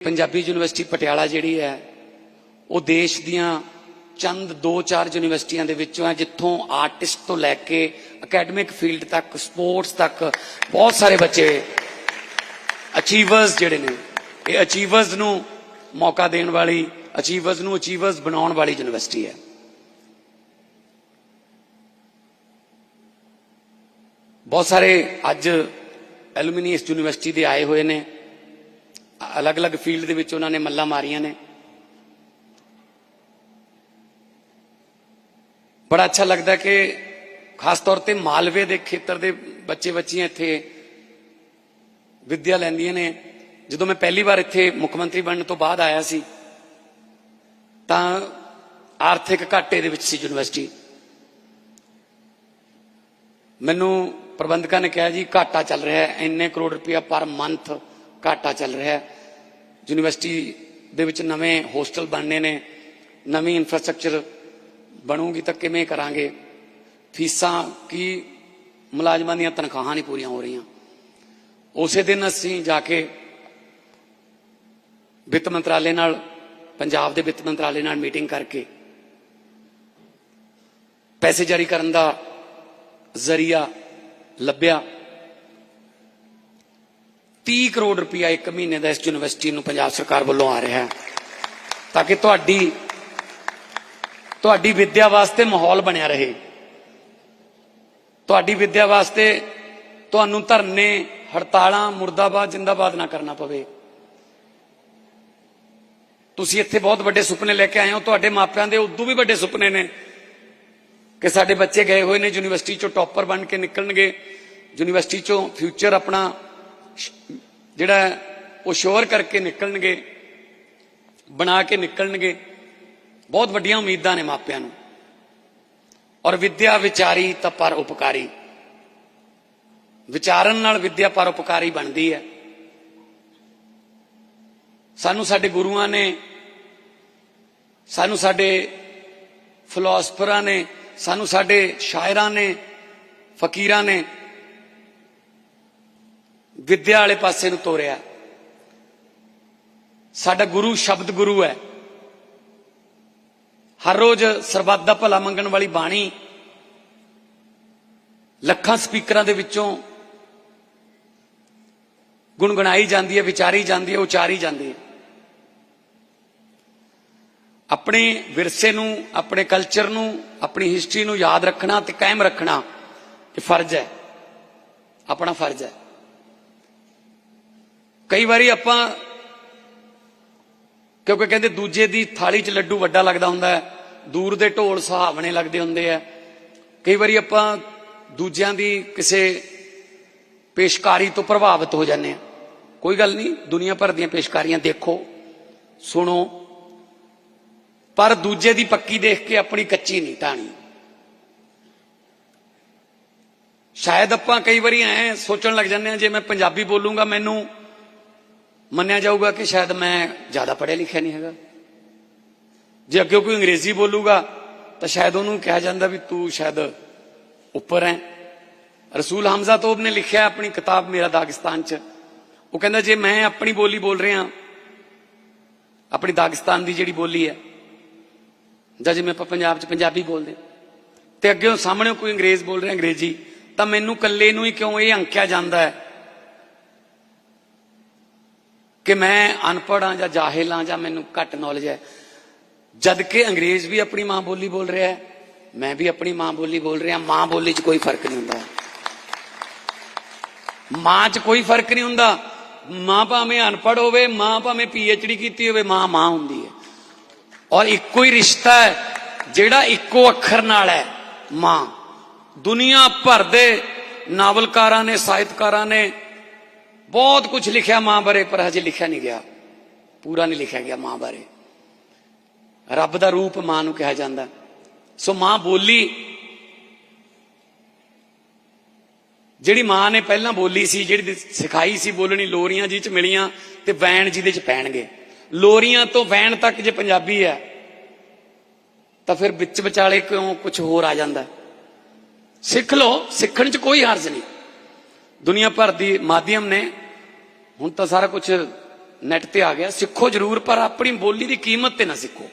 Punjabi university Patiala ਜਿਹੜੀ ਹੈ, ਉਹ ਦੇਸ਼ ਦੀਆਂ ਚੰਦ 2-4 ਯੂਨੀਵਰਸਿਟੀਆਂ ਦੇ ਵਿੱਚੋਂ ਹੈ, ਜਿੱਥੋਂ ਆਰਟਿਸਟ ਤੋਂ ਲੈ ਕੇ ਅਕੈਡਮਿਕ ਫੀਲਡ ਤੱਕ ਸਪੋਰਟਸ ਤੱਕ ਬਹੁਤ ਸਾਰੇ ਬੱਚੇ ਅਚੀਵਰਸ ਜਿਹੜੇ ਨੇ, ਇਹ ਅਚੀਵਰਸ ਨੂੰ ਮੌਕਾ ਦੇਣ ਵਾਲੀ ਅਚੀਵਰਸ ਨੂੰ ਅਚੀਵਰਸ ਬਣਾਉਣ ਵਾਲੀ ਯੂਨੀਵਰਸਿਟੀ ਹੈ। ਬਹੁਤ ਸਾਰੇ ਅੱਜ ਐਲੂਮਨੀ ਇਸ ਯੂਨੀਵਰਸਿਟੀ ਦੇ ਆਏ ਹੋਏ ਨੇ। ਅਲੱਗ-ਅਲੱਗ ਫੀਲਡ ਦੇ ਵਿੱਚ ਉਹਨਾਂ ਨੇ ਮੱਲਾਂ ਮਾਰੀਆਂ ਨੇ। ਬੜਾ ਅੱਛਾ ਲੱਗਦਾ ਕਿ ਖਾਸ ਤੌਰ ਤੇ ਮਾਲਵੇ ਦੇ ਖੇਤਰ ਦੇ ਬੱਚੇ ਬੱਚੀਆਂ ਇੱਥੇ ਵਿੱਦਿਆ ਲੈਂਦੀਆਂ ਨੇ। ਜਦੋਂ ਮੈਂ ਪਹਿਲੀ ਵਾਰ ਇੱਥੇ ਮੁੱਖ ਮੰਤਰੀ ਬਣਨ ਤੋਂ ਬਾਅਦ ਆਇਆ ਸੀ, ਤਾਂ ਆਰਥਿਕ ਘਾਟੇ ਦੇ ਵਿੱਚ ਸੀ ਯੂਨੀਵਰਸਿਟੀ। ਮੈਨੂੰ ਪ੍ਰਬੰਧਕਾਂ ਨੇ ਕਿਹਾ ਜੀ, ਘਾਟਾ ਚੱਲ ਰਿਹਾ ਹੈ, ਇੰਨੇ ਕਰੋੜ ਰੁਪਇਆ ਪਰ ਮੰਥ ਘਾਟਾ ਚੱਲ ਰਿਹਾ ਹੈ। ਯੂਨੀਵਰਸਿਟੀ ਦੇ ਵਿੱਚ ਨਵੇਂ ਹੋਸਟਲ ਬਣਨੇ ਨੇ। ਨਵੀਂ ਇਨਫਰਾਸਟ੍ਰਕਚਰ ਬਣੂਗੀ ਤਾਂ ਕਿਵੇਂ ਕਰਾਂਗੇ? ਫੀਸਾਂ ਕੀ ਮੁਲਾਜ਼ਮਾਂ ਦੀਆਂ ਤਨਖਾਹਾਂ ਨਹੀਂ ਪੂਰੀਆਂ ਹੋ ਰਹੀਆਂ। ਉਸੇ ਦਿਨ ਅਸੀਂ ਜਾ ਕੇ ਵਿੱਤ ਮੰਤਰਾਲੇ ਨਾਲ, ਪੰਜਾਬ ਦੇ ਵਿੱਤ ਮੰਤਰਾਲੇ ਨਾਲ ਮੀਟਿੰਗ ਕਰਕੇ ਪੈਸੇ ਜਾਰੀ ਕਰਨ ਦਾ ਜ਼ਰੀਆ ਲੱਭਿਆ। 30 ਕਰੋੜ ਰੁਪਇਆ ਇੱਕ ਮਹੀਨੇ ਦਾ ਇਸ ਯੂਨੀਵਰਸਿਟੀ ਨੂੰ ਪੰਜਾਬ ਸਰਕਾਰ ਵੱਲੋਂ ਆ ਰਿਹਾ ਹੈ। ਤਾਂ ਕਿ ਤੁਹਾਡੀ ਤੁਹਾਡੀ ਵਿੱਦਿਆ ਵਾਸਤੇ ਮਾਹੌਲ ਬਣਿਆ ਰਹੇ। ਤੁਹਾਡੀ ਵਿੱਦਿਆ ਵਾਸਤੇ ਤੁਹਾਨੂੰ ਧਰਨੇ, ਹੜਤਾਲਾਂ, ਮੁਰਦਾਬਾਦ, ਜਿੰਦਾਬਾਦ ਨਾ ਕਰਨਾ ਪਵੇ। ਤੁਸੀਂ ਇੱਥੇ ਬਹੁਤ ਵੱਡੇ ਸੁਪਨੇ ਲੈ ਕੇ ਆਏ ਹੋ। ਤੁਹਾਡੇ ਮਾਪਿਆਂ ਦੇ ਉਦੋਂ ਵੀ ਵੱਡੇ ਸੁਪਨੇ ਨੇ ਕਿ ਸਾਡੇ ਬੱਚੇ ਗਏ ਹੋਏ ਨੇ ਯੂਨੀਵਰਸਿਟੀ ਚੋਂ ਟੌਪਰ ਬਣ ਕੇ ਨਿਕਲਣਗੇ। ਯੂਨੀਵਰਸਿਟੀ ਚੋਂ ਫਿਊਚਰ ਆਪਣਾ ਜਿਹੜਾ ਉਹ ਸ਼ੋਰ ਕਰਕੇ ਨਿਕਲਣਗੇ, ਬਣਾ ਕੇ ਨਿਕਲਣਗੇ। ਬਹੁਤ ਵੱਡੀਆਂ ਉਮੀਦਾਂ ਨੇ ਮਾਪਿਆਂ ਨੂੰ। ਔਰ ਵਿਦਿਆ ਵਿਚਾਰੀ ਤਾਂ ਪਰ ਉਪਕਾਰੀ। ਵਿਚਾਰਨ ਨਾਲ ਵਿਦਿਆ ਪਰ ਉਪਕਾਰੀ ਬਣਦੀ ਹੈ। ਸਾਨੂੰ ਸਾਡੇ ਗੁਰੂਆਂ ਨੇ, ਸਾਨੂੰ ਸਾਡੇ ਫਿਲਾਸਫਰਾਂ ਨੇ, ਸਾਨੂੰ ਸਾਡੇ ਸ਼ਾਇਰਾਂ ਨੇ, ਫਕੀਰਾਂ ਨੇ ਵਿੱਦਿਆ ਵਾਲੇ ਪਾਸੇ ਨੂੰ ਤੋਰਿਆ। ਸਾਡਾ ਗੁਰੂ ਸ਼ਬਦ ਗੁਰੂ ਹੈ। ਹਰ ਰੋਜ਼ ਸਰਬੱਤ ਦਾ ਭਲਾ ਮੰਗਣ ਵਾਲੀ ਬਾਣੀ ਲੱਖਾਂ ਸਪੀਕਰਾਂ ਦੇ ਵਿੱਚੋਂ ਗੁੰਗਣਾਈ ਜਾਂਦੀ ਹੈ, ਵਿਚਾਰੀ ਜਾਂਦੀ ਹੈ, ਉਚਾਰੀ ਜਾਂਦੀ ਹੈ। ਆਪਣੇ ਵਿਰਸੇ ਨੂੰ, ਆਪਣੇ ਕਲਚਰ ਨੂੰ, ਆਪਣੀ ਹਿਸਟਰੀ ਨੂੰ ਯਾਦ ਰੱਖਣਾ ਤੇ ਕਾਇਮ ਰੱਖਣਾ ਇਹ ਫਰਜ਼ ਹੈ। ਆਪਣਾ ਫਰਜ਼ ਹੈ। ਕਈ ਵਾਰੀ ਆਪਾਂ, ਕਿਉਂਕਿ ਕਹਿੰਦੇ ਦੂਜੇ ਦੀ ਥਾਲੀ 'ਚ ਲੱਡੂ ਵੱਡਾ ਲੱਗਦਾ ਹੁੰਦਾ ਹੈ, ਦੂਰ ਦੇ ਢੋਲ ਸੁਹਾਵਣੇ ਲੱਗਦੇ ਹੁੰਦੇ ਆ ਕਈ ਵਾਰੀ ਆਪਾਂ ਦੂਜਿਆਂ ਦੀ ਕਿਸੇ ਪੇਸ਼ਕਾਰੀ ਤੋਂ ਪ੍ਰਭਾਵਿਤ ਹੋ ਜਾਂਦੇ ਆ ਕੋਈ ਗੱਲ ਨਹੀਂ, ਦੁਨੀਆ ਭਰ ਦੀਆਂ ਪੇਸ਼ਕਾਰੀਆਂ ਦੇਖੋ, ਸੁਣੋ। ਪਰ ਦੂਜੇ ਦੀ ਪੱਕੀ ਦੇਖ ਕੇ ਆਪਣੀ ਕੱਚੀ ਨਹੀਂ ਟਾਣੀ। ਸ਼ਾਇਦ ਆਪਾਂ ਕਈ ਵਾਰੀ ਐ ਸੋਚਣ ਲੱਗ ਜਾਂਦੇ ਆ ਜੇ ਮੈਂ ਪੰਜਾਬੀ ਬੋਲੂੰਗਾ, ਮੈਨੂੰ ਮੰਨਿਆ ਜਾਊਗਾ ਕਿ ਸ਼ਾਇਦ ਮੈਂ ਜ਼ਿਆਦਾ ਪੜ੍ਹਿਆ ਲਿਖਿਆ ਨਹੀਂ ਹੈਗਾ। ਜੇ ਅੱਗੇ ਕੋਈ ਅੰਗਰੇਜ਼ੀ ਬੋਲੂਗਾ, ਤਾਂ ਸ਼ਾਇਦ ਉਹਨੂੰ ਕਿਹਾ ਜਾਂਦਾ ਵੀ ਤੂੰ ਸ਼ਾਇਦ ਉੱਪਰ ਹੈ। ਰਸੂਲ ਹਮਜ਼ਾ ਤੋਬ ਨੇ ਲਿਖਿਆ ਆਪਣੀ ਕਿਤਾਬ ਮੇਰਾ ਦਾਗਿਸਤਾਨ ਚ। ਉਹ ਕਹਿੰਦਾ, ਜੇ ਮੈਂ ਆਪਣੀ ਬੋਲੀ ਬੋਲ ਰਿਹਾ ਆਪਣੀ ਦਾਗਿਸਤਾਨ ਦੀ ਜਿਹੜੀ ਬੋਲੀ ਹੈ, ਜਾਂ ਜਿਵੇਂ ਆਪਾਂ ਪੰਜਾਬ ਚ ਪੰਜਾਬੀ ਬੋਲਦੇ ਤੇ ਅੱਗੇ ਸਾਹਮਣੇ ਕੋਈ ਅੰਗਰੇਜ਼ ਬੋਲ ਰਿਹਾ, ਅੰਗਰੇਜ਼ੀ, ਤਾਂ ਮੈਨੂੰ ਇਕੱਲੇ ਨੂੰ ਹੀ ਕਿਉਂ ਇਹ ਅੰਕਿਆ ਜਾਂਦਾ ਹੈ? ਕਿ ਮੈਂ ਅਨਪੜ੍ਹ ਹਾਂ ਜਾਂ ਜਾਹਿਲ ਹਾਂ ਜਾਂ ਮੈਨੂੰ ਘੱਟ ਨੌਲੇਜ ਹੈ। ਜਦ ਕਿ ਅੰਗਰੇਜ਼ ਵੀ ਆਪਣੀ ਮਾਂ ਬੋਲੀ ਬੋਲ ਰਿਹਾ ਹੈ, ਮੈਂ ਵੀ ਆਪਣੀ ਮਾਂ ਬੋਲੀ ਬੋਲ ਰਿਹਾ, ਮਾਂ ਬੋਲੀ 'ਚ ਕੋਈ ਫ਼ਰਕ ਨਹੀਂ ਹੁੰਦਾ। ਮਾਂ 'ਚ ਕੋਈ ਫ਼ਰਕ ਨਹੀਂ ਹੁੰਦਾ। ਮਾਂ ਭਾਵੇਂ ਅਨਪੜ੍ਹ ਹੋਵੇ, ਮਾਂ ਭਾਵੇਂ ਡੀ ਕੀਤੀ ਹੋਵੇ, ਮਾਂ ਮਾਂ ਹੁੰਦੀ ਹੈ। ਔਰ ਇੱਕੋ ਹੀ ਰਿਸ਼ਤਾ ਹੈ, ਜਿਹੜਾ ਇੱਕੋ ਅੱਖਰ ਨਾਲ ਹੈ, ਮਾਂ। ਦੁਨੀਆ ਭਰ ਦੇ ਨਾਵਲਕਾਰਾਂ ਨੇ, ਸਾਹਿਤਕਾਰਾਂ ਨੇ ਬਹੁਤ ਕੁਝ ਲਿਖਿਆ ਮਾਂ ਬਾਰੇ, ਪਰ ਹਜੇ ਲਿਖਿਆ ਨਹੀਂ ਗਿਆ। ਪੂਰਾ ਨਹੀਂ ਲਿਖਿਆ ਗਿਆ ਮਾਂ ਬਾਰੇ। ਰੱਬ ਦਾ ਰੂਪ ਮਾਂ ਨੂੰ ਕਿਹਾ ਜਾਂਦਾ। ਸੋ ਮਾਂ ਬੋਲੀ, ਜਿਹੜੀ ਮਾਂ ਨੇ ਪਹਿਲਾਂ ਬੋਲੀ ਸੀ, ਜਿਹੜੀ ਸਿਖਾਈ ਸੀ, ਬੋਲਣੀ ਲੋਰੀਆਂ ਜੀ ਚ ਮਿਲੀਆਂ ਤੇ ਵੈਣ ਜਿਹਦੇ ਚ ਪੈਣਗੇ। ਲੋਰੀਆਂ ਤੋਂ ਵੈਣ ਤੱਕ ਜੇ ਪੰਜਾਬੀ ਹੈ, ਤਾਂ ਫਿਰ ਵਿੱਚ ਵਿਚਾਲੇ ਕਿਉਂ ਕੁਝ ਹੋਰ ਆ ਜਾਂਦਾ? ਸਿੱਖ ਲਓ, ਸਿੱਖਣ ਚ ਕੋਈ ਹਰਜ ਨਹੀਂ। ਦੁਨੀਆ ਭਰ ਦੀ ਮਾਧਿਅਮ ਨੇ ਹੁਣ ਤਾਂ ਸਾਰਾ ਕੁਝ ਨੈਟ ਤੇ ਆ ਗਿਆ। ਸਿੱਖੋ ਜ਼ਰੂਰ, ਪਰ ਆਪਣੀ ਬੋਲੀ ਦੀ ਕੀਮਤ ਤੇ ਨਾ ਸਿੱਖੋ।